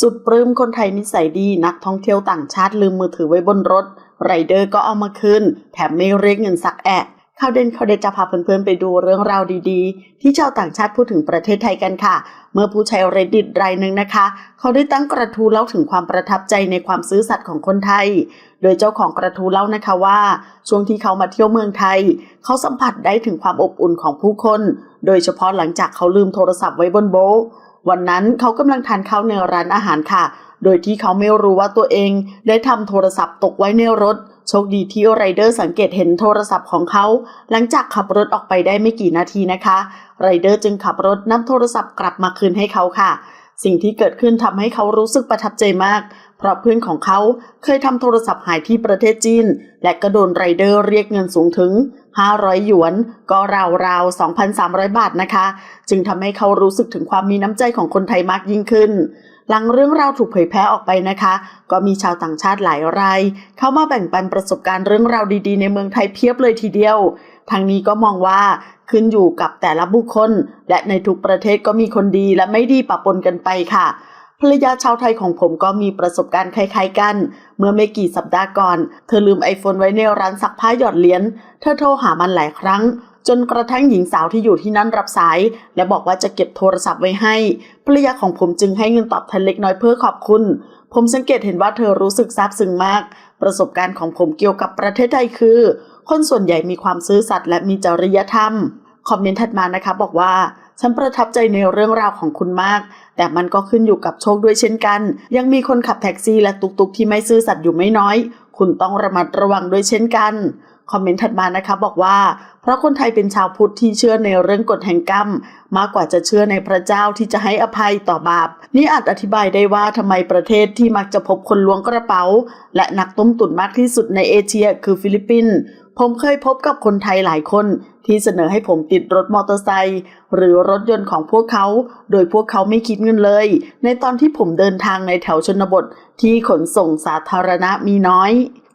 สุดปลื้มคนไทยนิสัยดีนักท่องเที่ยวต่างชาติลืมมือถือไว้บนรถ ไรเดอร์ก็เอามาคืนแถมไม่เรียกเงินสักแอะข่าวเด่นข่าวเด็ดจะพาเพื่อนๆไปดูเรื่องราวดีๆ ที่ชาวต่างชาติพูดถึงประเทศไทยกันค่ะ เมื่อผู้ใช้ reddit รายหนึ่งนะคะ เขาได้ตั้งกระทู้เล่าถึงความประทับใจในความซื่อสัตย์ของคนไทย โดยเจ้าของกระทู้เล่านะคะว่า ช่วงที่เขามาเที่ยวเมืองไทย เขาสัมผัสได้ถึงความอบอุ่นของผู้คน โดยเฉพาะหลังจากเขาลืมโทรศัพท์ไว้บนโบ๊ะ วันนั้นเขากำลังทานข้าวในร้านอาหารค่ะ โดยที่เขาไม่รู้ว่าตัวเอง ได้ทำโทรศัพท์ตกไว้ในรถ โชคดีที่ไรเดอร์สังเกตเห็นโทรศัพท์ของเขา หลังจากขับรถออกไปได้ไม่กี่นาทีนะคะ ไรเดอร์จึงขับรถนำโทรศัพท์กลับมาคืนให้เขาค่ะ สิ่งที่เกิดขึ้นทำให้เขารู้สึกประทับใจมาก เพราะเพื่อนของเขาเคยทำโทรศัพท์หายที่ประเทศจีน และก็โดนไรเดอร์เรียกเงินสูงถึง 500 หยวน ก็ราวๆ 2,300 บาทนะคะ จึงทำให้เขารู้สึกถึงความมีน้ำใจของคนไทยมากยิ่งขึ้น หลังเรื่องราวถูกเผยแพร่ออกไปนะคะ ก็มีชาวต่างชาติหลายราย เข้ามาแบ่งปันประสบการณ์เรื่องราวดีๆ ในเมืองไทยเพียบเลยทีเดียวทางนี้ก็มองว่าขึ้นอยู่กับแต่ละบุคคล และในทุกประเทศก็มีคนดีและไม่ดีปะปนกันไปค่ะภรรยาชาวไทยของผมก็มีประสบการณ์คล้ายๆกัน เมื่อไม่กี่สัปดาห์ก่อน เธอลืมไอโฟนไว้ในร้านซักผ้าหยอดเหรียญ เธอโทรหามันหลายครั้ง จนกระทั่งหญิงสาวที่อยู่ที่นั่นรับสาย และบอกว่าจะเก็บโทรศัพท์ไว้ให้ ภรรยาของผมจึงให้เงินตอบแทนเล็กน้อยเพื่อขอบคุณ ผมสังเกตเห็นว่าเธอรู้สึกซาบซึ้งมาก ประสบการณ์ของผมเกี่ยวกับประเทศไทยคือ คนส่วนใหญ่มีความซื่อสัตย์และมีจริยธรรม คอมเมนต์ถัดมานะคะ บอกว่าฉันประทับใจในเรื่องราวของคุณมาก แต่มันก็ขึ้นอยู่กับโชคด้วยเช่นกัน ยังมีคนขับแท็กซี่และตุกๆที่ไม่ซื่อสัตย์อยู่ไม่น้อย คุณต้องระมัดระวังด้วยเช่นกัน คอมเมนต์ถัดมานะคะบอกว่า เพราะคนไทยเป็นชาวพุทธที่เชื่อในเรื่องกฎแห่งกรรม มากกว่าจะเชื่อในพระเจ้าที่จะให้อภัยต่อบาป นี่อาจอธิบายได้ว่าทำไมประเทศที่มักจะพบคนล้วงกระเป๋า และนักต้มตุ๋นมากที่สุดในเอเชีย คือฟิลิปปินส์ผมเคยพบกับคนไทยหลายคนที่เสนอให้ผมติดรถมอเตอร์ไซค์หรือรถยนต์ของพวกเขา โดยพวกเขาไม่คิดเงินเลย ในตอนที่ผมเดินทางในแถวชนบทที่ขนส่งสาธารณะมีน้อย